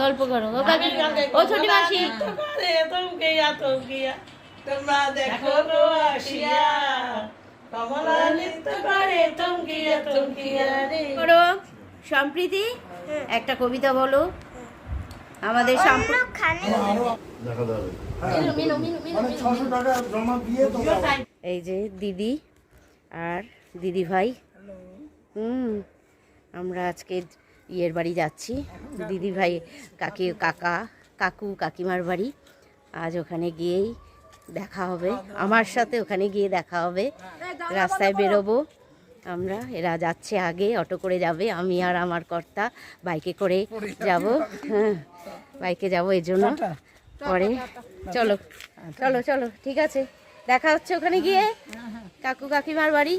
গল্প করো ও কাকি ও ছোটি মাসি। তোমরা দেখো আসিয়া। কমলা নৃত্য করে তমকিয়া তমকিয়া করো সম্প্রীতি একটা কবিতা বলো। আমাদের যাবে। মানে এই যে দিদি আর দিদি ভাই হুম আমরা আজকে ইয়ের বাড়ি যাচ্ছি। দিদি ভাই কাকি কাকা কাকু কাকিমার বাড়ি। আজ ওখানে গিয়েই দেখা হবে। আমার সাথে ওখানে গিয়ে দেখা হবে। রাস্তায় বেরোবো আমরা। এরা যাচ্ছে আগে অটো করে যাবে। আমি আর আমার কর্তা বাইকে করে যাব। হ্যাঁ বাইকে যাব এই জন্য। পরে চলো চলো চলো ঠিক আছে। দেখা হচ্ছে ওখানে গিয়ে? কাকু কাকিমার বাড়ি?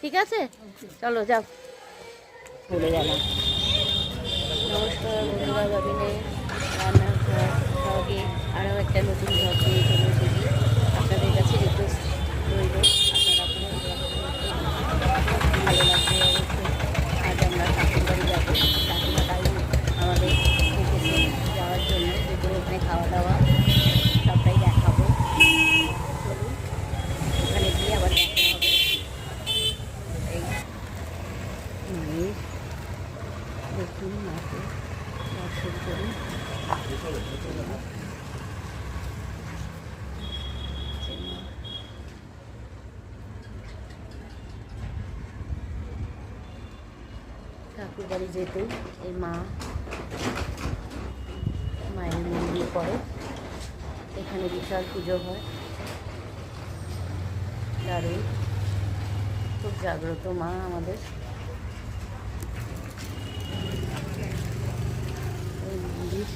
ঠিক আছে? চলো যাও। ভুলে গেলাম। নমস্কার বন্ধুরা রবিনে রান্নাঘর ব্লগে আরও একটা নতুন ব্লগ চলে এসেছি আপনাদের কাছে রিকোয়েস্ট রইল আপনারা পুরো ব্লগটা ভালো লাগবে অবশ্যই আজ আমরা কাকুর বাড়ি যাব কাকিমা তাই আমাদের ডেকেছে যাওয়ার জন্য দুপুরে ওখানে খাওয়া দাওয়া সবটাই দেখাবো চলুন ওখানে গিয়ে আবার দেখা হবে এই মায়ের দেখুন মাকে দর্শন করুন যে মা। ঠাকুর বাড়ি যেতে এই মা মায়ের মন্দির পরে। এখানে বিশাল পুজো হয়। দারুণ। খুব জাগ্রত মা আমাদের। এই মন্দির।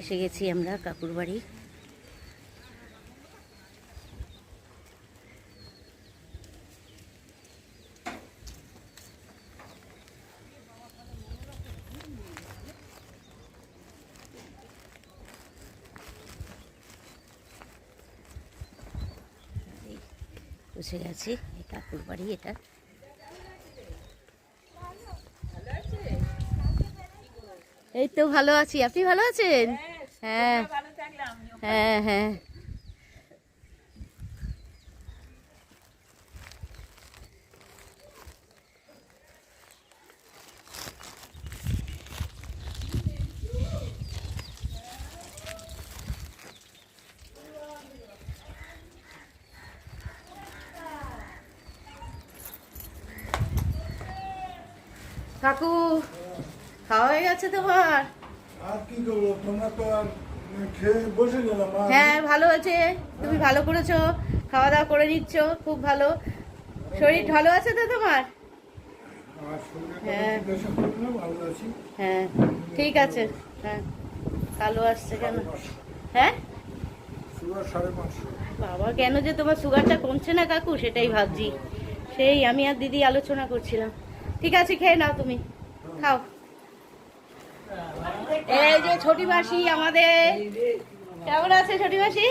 এসে গেছি আমরা কাকুর বাড়ি। বসে গেছি কাকুর বাড়ি এটা। এই তো ভালো আছি। আপনি ভালো আছেন? হ্যাঁ। হ্যাঁ হ্যাঁ। কাকু খাওয়া হয়ে গেছে তোমার আর। কি করব? তোমরা তো আর খেয়ে বসে গেলাম হ্যাঁ ভালো আছে। তুমি ভালো করেছ খাওয়া দাওয়া করে নিচ্ছ খুব ভালো। শরীর ভালো আছে তো তোমার? হ্যাঁ। হ্যাঁ ঠিক আছে। হ্যাঁ কালো আসছে কেন? হ্যাঁ? বাবা কেন যে তোমার সুগারটা কমছে না কাকু সেটাই ভাবছি। সেই আমি আর দিদি আলোচনা করছিলাম। ঠিক আছে খেয়ে নাও তুমি। খাও। এই যে ছোটি মাসি আমাদের। কেমন আছে ছোটি মাসি?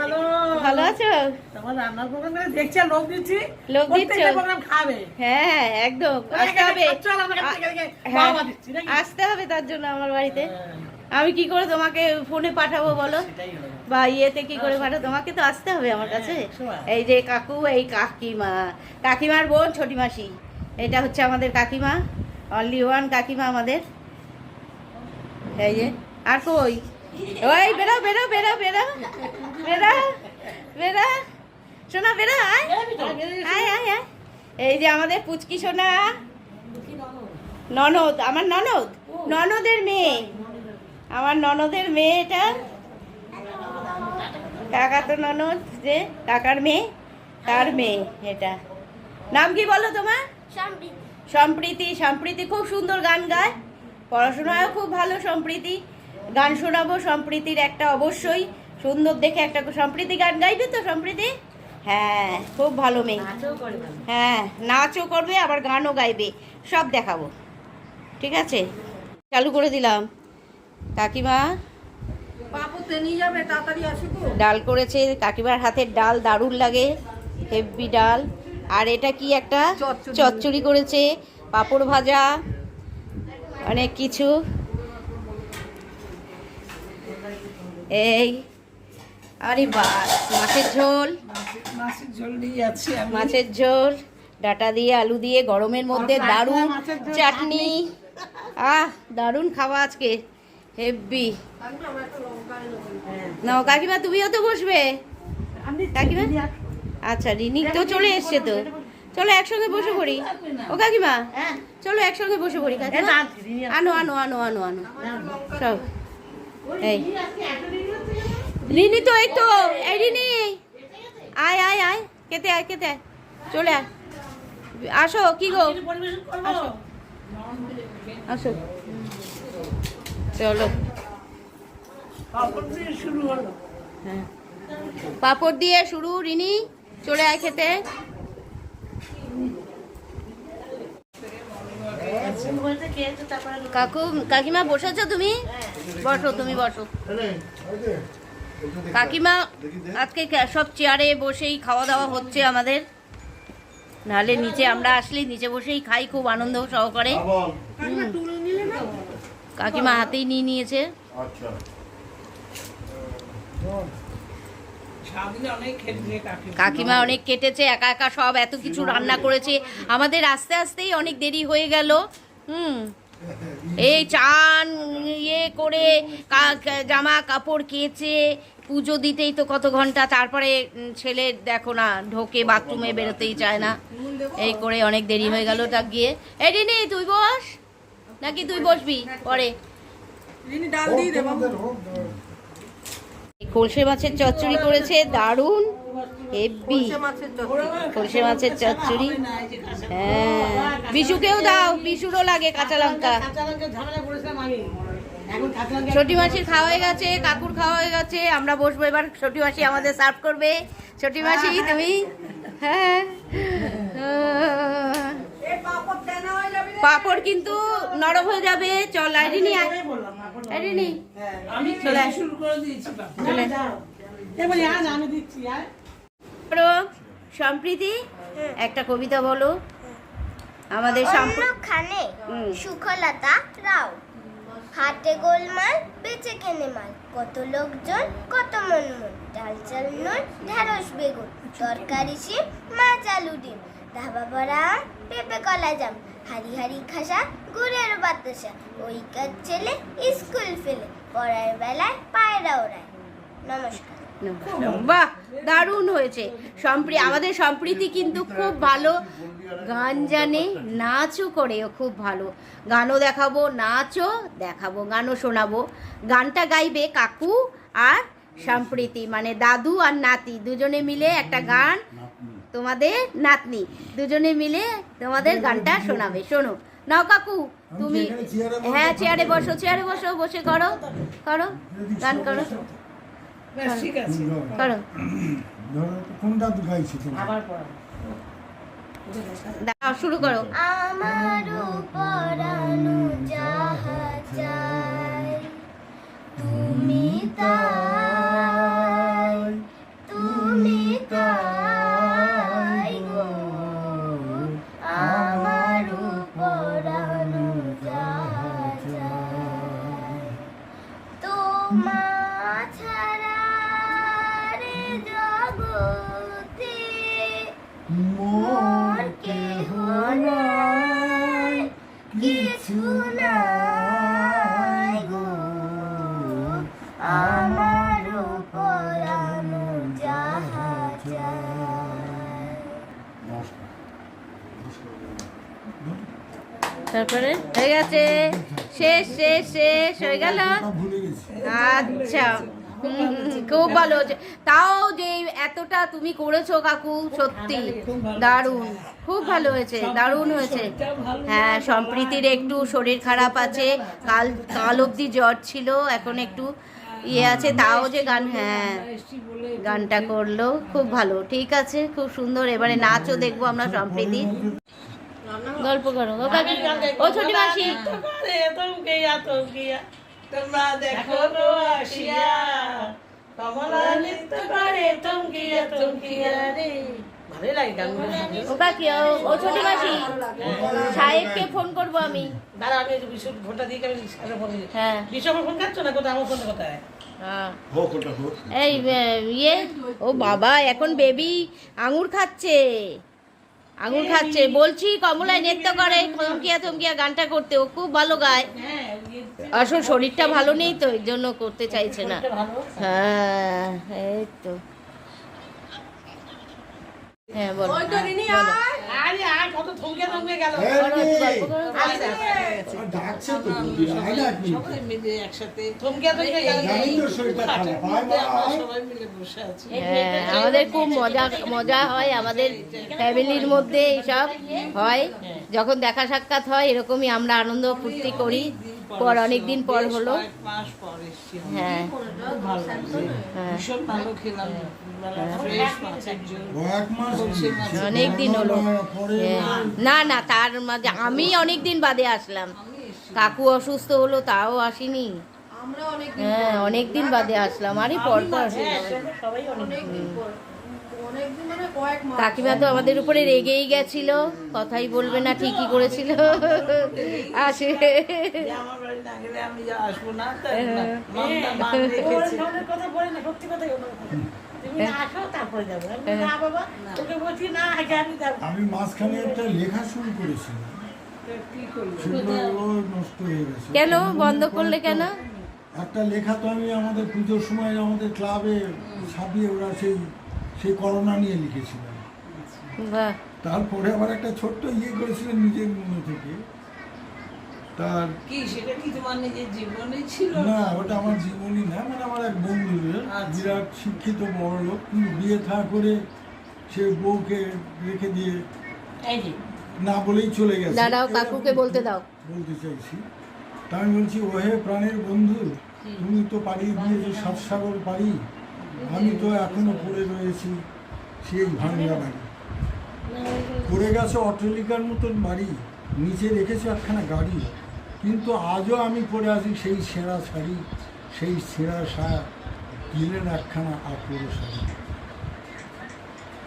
ভালো। ভালো আছো? তোমার রান্নার প্রোগ্রাম দেখছি লোক দিচ্ছি। লোক দিচ্ছ? প্রোগ্রাম খাবে। হ্যাঁ একদম। আসতে হবে। হ্যাঁ? আসতে হবে তার জন্য আমার বাড়িতে। হ্যাঁ, আমি কি করে তোমাকে ফোনে পাঠাবো বলো? বা ইয়েতে কি করে পাঠাবো? তোমাকে তো আসতে হবে আমার কাছে। হ্যাঁ, এই যে কাকু এই কাকিমা। কাকিমার বোন ছোটি মাসি। এটা হচ্ছে আমাদের কাকিমা। অনলি ওয়ান কাকিমা আমাদের। এই যে আর কই? ওই বেরো বেরো বেরো বেরো বেরো বেরো। সোনা বেরো আয়। আয় আয় আয় এই যে আমাদের পুচকি সোনা। ননদ আমার ননদ? ননদের মেয়ে। আমার ননদের মেয়ে এটা। কাকা তো ননদ যে কাকার মেয়ে তার মেয়ে এটা। নাম কি বলো তোমার? সম্প্রীতি সম্প্রীতি খুব সুন্দর গান গায়। পড়াশোনায়ও খুব ভালো সম্প্রীতি। গান শোনাবো সম্প্রীতির একটা অবশ্যই। সুন্দর দেখে একটা সম্প্রীতি গান গাইবে তো সম্প্রীতি? হ্যাঁ খুব ভালো মেয়ে। হ্যাঁ নাচও করবে আবার গানও গাইবে। সব দেখাবো। ঠিক আছে? চালু করে দিলাম। কাকিমা? ডাল করেছে। কাকিমার হাতের ডাল দারুণ লাগে হেভি ডাল। আর এটা কি একটা। চচ্চড়ি করেছে পাঁপড় ভাজা। অনেক কিছু। এই আরে বাস মাছের ঝোল। মাছের ঝোল দিয়ে আমি। মাছের ঝোল ডাটা দিয়ে আলু দিয়ে গরমের মধ্যে দারুণ চাটনি। আহ দারুণ খাওয়া আজকে। হেভি না কাকিমা তুমিও তো বসবে? কাকিমা? আচ্ছা রিনি তো চলে এসছে তো। চলো একসঙ্গে বসে পড়ি। ও কাকিমা? হ্যাঁ। চলো একসঙ্গে বসে পড়ি কাকিমা। আনো আনো আনো আনো আনো। সব এই। রিনি তো এই তো। এই রিনি। আয় আয় আয়। কেতে আয় কেতে আয়। চলে আয়। আসো কি গো? আসো। আসো। চলো। হ্যাঁ। পাপড় দিয়ে শুরু রিনি। চলে আয় খেতে খেয়েছে তারপরে কাকু, কাকিমা বসেছো তুমি? বসো তুমি বসো। কাকিমা, আজকে সব চেয়ারে বসেই খাওয়া দাওয়া হচ্ছে আমাদের। নাহলে নিচে আমরা আসলে নিচে বসেই খাই, খুব আনন্দ সহকারে। কাকিমা হাতেই নিয়ে নিয়েছে। আচ্ছা সারাদিনে অনেক খেয়েছে কাকি কাকিমা অনেক কেটেছে একা একা সব এত কিছু রান্না করেছে। আমাদের আস্তে আস্তেই অনেক দেরি হয়ে গেল। হুম। এই চান ইয়ে করে জামা কাপড় কেচে পুজো দিতেই তো কত ঘণ্টা তারপরে ছেলে দেখো না ঢোকে বাথরুমে বেরোতেই চায় না। এই করে অনেক দেরি হয়ে গেল তা গিয়ে। এই রিনি তুই বস? নাকি তুই বসবি? পরে। ডাল দিয়ে দেবো খোলসে মাছের চচ্চড়ি করেছে দারুণ। হেব্বি। খোলসে মাছের চচ্চড়ি। হ্যাঁ। বিশুকেও দাও বিশুরও লাগে কাঁচা লঙ্কা। ছোটি মাসির খাওয়া হয়ে গেছে কাকুর খাওয়া হয়ে গেছে। আমরা বসবো এবার ছোটি মাসি আমাদের সার্ভ করবে। ছোটি মাসি তুমি? হ্যাঁ। পাপড় কিন্তু নরম হয়ে যাবে। চল আইরিনি আয় আমি চলে শুরু করে দিয়েছি চলে। এবারে আজ আমি দিচ্ছি আর সম্প্রীতি একটা কবিতা বলো। আমাদের হুম। সুখলতা রাও। হাতে গোলমাল বেচে কেনে মাল। কত লোকজন কত মন মন ডাল চাল নুন ঢেঁড়স বেগুন। তরকারি শিম মাছ আলু ডিম। ধাবা ভরা পেঁপে কলা জাম। হারি হারি খাসা ছেলে স্কুল ফেলে, পড়ার বেলায় পায়রা ওড়ায়। নমস্কার। বাহ, দারুণ হয়েছে। সম্প্রী আমাদের সম্প্রীতি কিন্তু খুব ভালো। গান জানে, নাচও করে খুব ভালো। গানও দেখাবো, নাচও দেখাবো, গানও শোনাবো। গানটা গাইবে কাকু আর সম্প্রীতি মানে দাদু আর নাতি। দুজনে মিলে একটা গান তোমাদের নাতনি। দুজনে মিলে তোমাদের গানটা শোনাবে। শোনো। নাও কাকু। তুমি? হ্যাঁ চেয়ারে বসো চেয়ারে বসো বসে করো করো গান করো। বেশ, ঠিক আছে। করো। কোনটা গাইছি আবার পড়া। দাও শুরু করো। আমারও পরানো যাহা চাই তুমি তাই মোর কেহ নাই কিছু নাই গো। আমার পরানো যাহা তারপরে হয়ে গেছে। শেষ শেষ শেষ হয়ে গেল। আচ্ছা। খুব ভালো এতটা তুমি করেছ কাকু সত্যি। দারুণ। খুব ভালো হয়েছে দারুণ হয়েছে। হ্যাঁ সম্প্রীতির একটু শরীর খারাপ আছে। কাল কাল অবধি জ্বর ছিল এখন একটু ইয়ে আছে তাও যে গান হ্যাঁ। গানটা করল খুব ভালো। ঠিক আছে খুব সুন্দর। এবারে নাচও দেখব আমরা সম্প্রীতি। গল্প করো ও ছোটি মাসি। তোমরা দেখো আসিয়া। কমলা নৃত্য করে তমকিয়া তমকিয়া রে। ভালো লাগে গানগুলো ও কাকি ও ও ছোটি মাসি সাহেবকে ফোন করব আমি। দাঁড়া আমি বিশুর ফোনটা দিয়ে আমি সাথে ফোন দিই হ্যাঁ। বিশু আমার ফোন কাটছো না কোথায়? আমার ফোনটা কোথায়? হ্যাঁ। এই ইয়ে ও বাবা এখন বেবি আঙুর খাচ্ছে। আঙুর খাচ্ছে। বলছি কমলায় নৃত্য করে থমকিয়া থমকিয়া গানটা করতে। ও খুব ভালো গায়। হ্যাঁ। আসল শরীরটা ভালো নেই তো এই জন্য করতে চাইছে না। হ্যাঁ এই তো। হ্যাঁ বলো। আমাদের খুব মজা মজা হয় আমাদের ফ্যামিলির মধ্যে এইসব হয়। যখন দেখা সাক্ষাৎ হয় এরকমই আমরা আনন্দ ফুর্তি করি। পর অনেক দিন পর হলো। হ্যাঁ। হ্যাঁ। অনেক দিন হলো। হ্যাঁ। না না তার মাঝে আমি অনেক দিন বাদে আসলাম। কাকু অসুস্থ হলো তাও আসিনি। হ্যাঁ অনেক দিন বাদে আসলাম। আরে পর পর সবাই কাকিমা তো আমাদের উপরে রেগেই গেছিল। কথাই বলবে না ঠিকই করেছিল। আসে। আসব না আমি মাঝখানে একটা লেখা শুরু করেছিলাম। কি করব নষ্ট হয়ে গেছে। কেন? বন্ধ করলে কেন? একটা লেখা তো আমি আমাদের পুজোর সময় আমাদের ক্লাবে ছাপিয়ে ওরা সেই সেই করোনা নিয়ে লিখেছিলাম তারপরে আবার একটা ছোট্ট ইয়ে করেছিলেন নিজের মনে থেকে। তার কি সেটা কি তোমার নিজের জীবনে ছিল? না ওটা আমার জীবনই না মানে আমার এক বন্ধুদের আচ্ছা। বিরাট শিক্ষিত বড় লোক কিন্তু বিয়ে থা করে সে বউকে রেখে দিয়ে না বলেই চলে গেছে। দাঁড়াও কাকুকে বলতে দাও। বলতে চাইছি। তা আমি বলছি ওহে প্রাণের বন্ধু তুমি তো পাড়িয়ে দিয়েছ সাত সাগর পারি আমি তো এখনও পড়ে রয়েছি সেই ভাঙ্গা বাড়ি। পড়ে গেছে অট্টালিকার মতন বাড়ি নিচে রেখেছে একখানা গাড়ি। কিন্তু আজও আমি পড়ে আছি সেই সেরা শাড়ি সেই সেরা সায়া দিলেন একখানা আপুরো শাড়ি।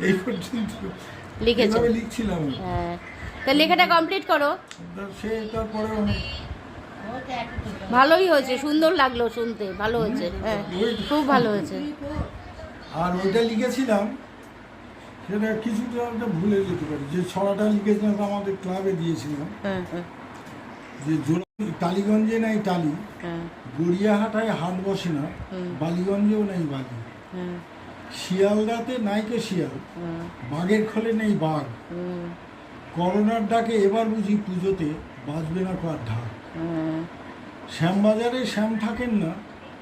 এই পর্যন্ত লিখেছো। লিখছিলাম হ্যাঁ। তা লেখাটা কমপ্লিট করো। সে তারপরে ভালোই হয়েছে সুন্দর লাগল শুনতে ভালো হয়েছে। হ্যাঁ খুব ভালো হয়েছে। আর ওইটা লিখেছিলাম সেটা কিছুটা একটা ভুলে যেতে পারি। যে ছড়াটা লিখেছিলাম আমাদের ক্লাবে দিয়েছিলাম। হ্যাঁ হ্যাঁ। যে জোড়া টালিগঞ্জে নাই টালি। হ্যাঁ। গড়িয়াহাটায় হাট বসে না বালিগঞ্জেও নাই বালি। হ্যাঁ। শিয়ালদাতে নাইকে শিয়াল বাঘের খোলে নেই বাঘ। করোনার ডাকে এবার বুঝি পুজোতে বাঁচবে না কার ঢাক। শ্যামবাজারে শ্যাম থাকেন না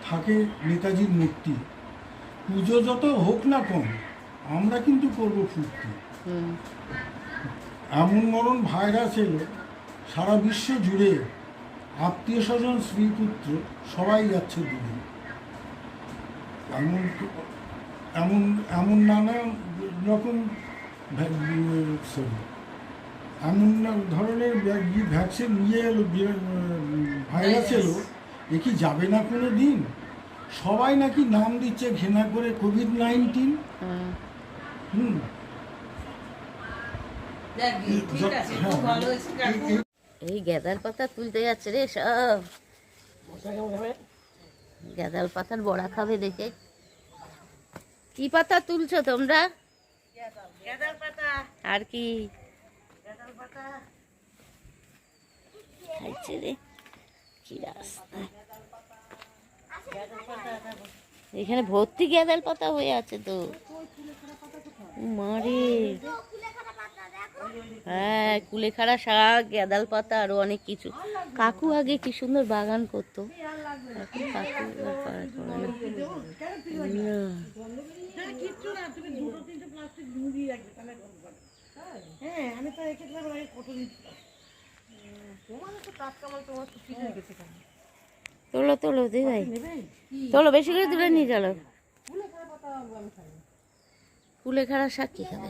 থাকে নেতাজির মূর্তি। পুজো যত হোক না কম আমরা কিন্তু করব ফুর্তি। এমন মরণ ভাইরাস এলো সারা বিশ্ব জুড়ে। আত্মীয় স্বজন স্ত্রী পুত্র সবাই যাচ্ছে দুদিন। এমন এমন এমন নানা রকম সরি এমন ধরনের ভ্যাকসিন নিয়ে এলো ভাইরাস এলো এ কি যাবে না কোনো দিন? সবাই নাকি নাম দিচ্ছে ঘৃণা করে কোভিড নাইন্টিন হুম। ঠিক আছে এই- গ্যাদাল পাতা তুলতে যাচ্ছে রে সব? গ্যাদাল পাতার বড়া খাবে দেখে। কি পাতা তুলছো তোমরা? আর কি? খাইছে রে। কি রাস্তা। এখানে ভর্তি গ্যাদাল পাতা হয়ে আছে তো। মারে হ্যাঁ কুলেখাড়া শাক, গ্যাদাল পাতা, আরও অনেক কিছু। কাকু আগে কি সুন্দর বাগান করতো? তোলো তোলো দিদি ভাই। তোলো, বেশি করে তুলে নিয়ে চলো। কুলেখাড়া শাক কি খাবে?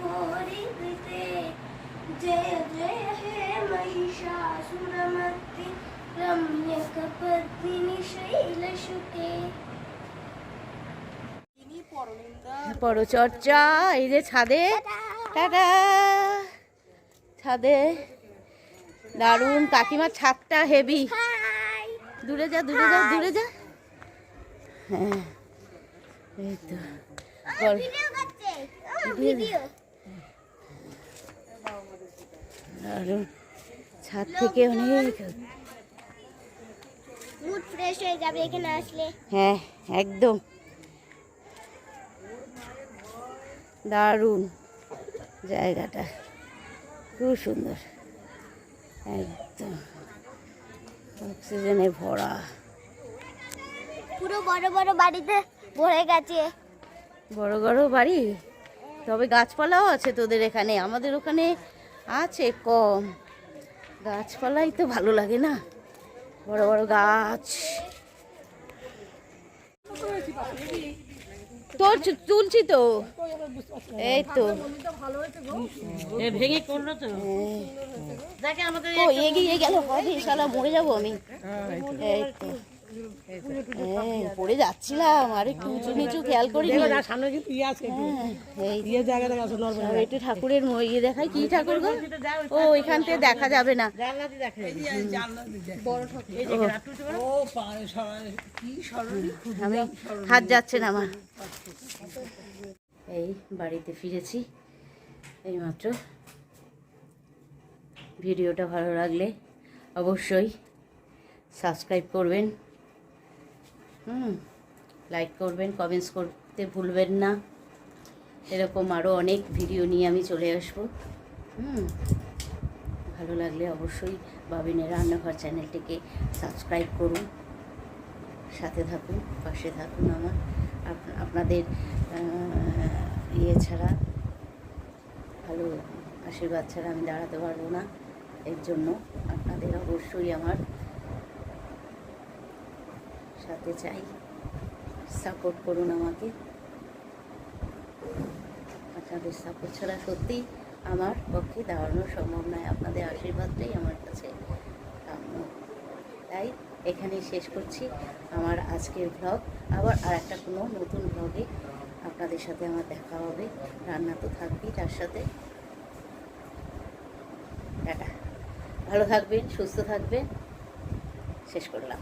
পরচর্চা এই যে ছাদে। টাটা। ছাদে। দারুণ। কাকিমার ছাদটা হেভি দূরে যা দূরে যা দূরে যা। হ্যাঁ। এই তো। দারুণ। ছাদ থেকে অনেক মুড ফ্রেশ হয়ে যাবে এখানে আসলে। হ্যাঁ একদম। দারুণ জায়গাটা। খুব সুন্দর। একদম। অক্সিজেনে ভরা। পুরো বড় বড় বাড়িতে ভরে গেছে। বড় বড় বাড়ি? তবে গাছপালাও আছে তোদের এখানে। আমাদের ওখানে আছে কম। গাছপালাই তো ভালো লাগে না। বড় বড় গাছ। তোর তুলছি তো। এই তো। ভেঙে করল তো। দেখে আমাদের এগিয়ে গেল? হবে শালা মরে যাব আমি। এই তো। পড়ে যাচ্ছিলাম আর একটু উঁচু নিচু খেয়াল করিনি। না সামনে কিন্তু আছে একটু। হ্যাঁ, এই ইয়ে ঠাকুরের ইয়ে দেখাই কি ঠাকুর গো? ও এখান থেকে দেখা যাবে না। আমি হাত যাচ্ছে না আমার। এই বাড়িতে ফিরেছি এইমাত্র। ভিডিওটা ভালো লাগলে অবশ্যই সাবস্ক্রাইব করবেন। হুম লাইক করবেন কমেন্টস করতে ভুলবেন না। এরকম আরও অনেক ভিডিও নিয়ে আমি চলে আসব। হুম, ভালো লাগলে অবশ্যই বাবিনের রান্নাঘর চ্যানেলটিকে সাবস্ক্রাইব করুন। সাথে থাকুন, পাশে থাকুন আমার। আপ- আপনাদের ইয়ে ছাড়া ভালো আশীর্বাদ ছাড়া আমি দাঁড়াতে পারব না। এর জন্য আপনাদের অবশ্যই আমার সাথে চাই সাপোর্ট করুন আমাকে। আপনাদের সাপোর্ট ছাড়া সত্যি আমার পক্ষে দাঁড়ানো সম্ভব নয়। আপনাদের আশীর্বাদটাই আমার কাছে কাম্য। তাই এখানেই শেষ করছি আমার আজকের ভ্লগ আবার আর একটা কোনো নতুন ভ্লগে আপনাদের সাথে আমার দেখা হবে। রান্না তো থাকবেই তার সাথে। ভালো থাকবেন, সুস্থ থাকবেন। শেষ করলাম।